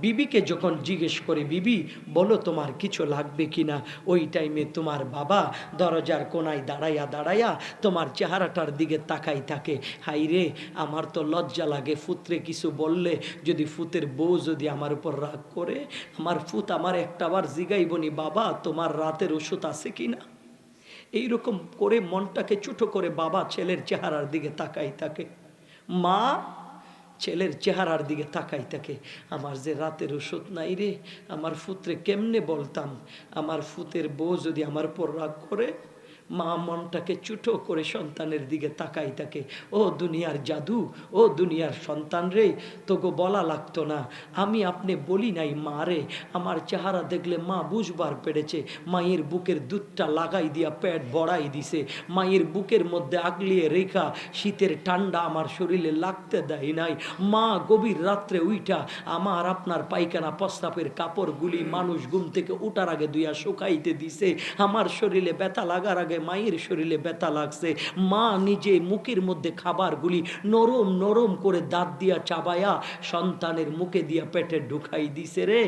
বিবিকে যখন জিজ্ঞেস করে, বিবি, বলো তোমার কিছু লাগবে কিনা? ওই টাইমে তোমার বাবা দরজার কোনায় দাঁড়াইয়া দাঁড়াইয়া তোমার চেহারাটার দিকে তাকাই থাকে। হাই রে, আমার তো লজ্জা লাগে। ফুতরে কিছু বললে, যদি ফুতের বউ যদি আমার উপর রাগ করে, আমার ফুত আমার একটাবার জিগাইবনি বাবা, তোমার রাতের ওষুধ আছে কিনা? এইরকম করে মনটাকে ছোটো করে বাবা ছেলের চেহারার দিকে তাকাই থাকে। মা ছেলের চেহারার দিকে তাকাই থাকে আমার যে রাতের ওষুধ নাই রে, আমার ফুতরে কেমনে বলতাম? আমার ফুতের বউ যদি আমার পর রাগ করে মা মনটাকে চুটো করে সন্তানের দিকে তাকাই থাকে ও দুনিয়ার জাদু, ও দুনিয়ার সন্তান রে তোকে বলা লাগতো না। আমি আপনি বলি নাই মা রে, আমার চেহারা দেখলে মা বুঝবার পেরেছে, মায়ের বুকের দুধটা লাগাই দিয়া পেট বড়াই দিছে। মায়ের বুকের মধ্যে আগলিয়ে রেখা, শীতের ঠান্ডা আমার শরীরে লাগতে দেয় নাই। মা গভীর রাত্রে উইটা আমার আপনার পায়খানা প্রস্তাবের কাপড়গুলি মানুষ ঘুম থেকে উঠার আগে দুইয়া শুকাইতে দিছে। আমার শরীরে ব্যথা লাগার আগে মায়ের শরীরে ব্যথা লাগছে। মা নিজে মুখের মধ্যে খাবারগুলি নরম নরম করে দাঁত দিয়া চাবায়া সন্তানের মুখে দিয়া পেটে ঢুকাই দিছে রে।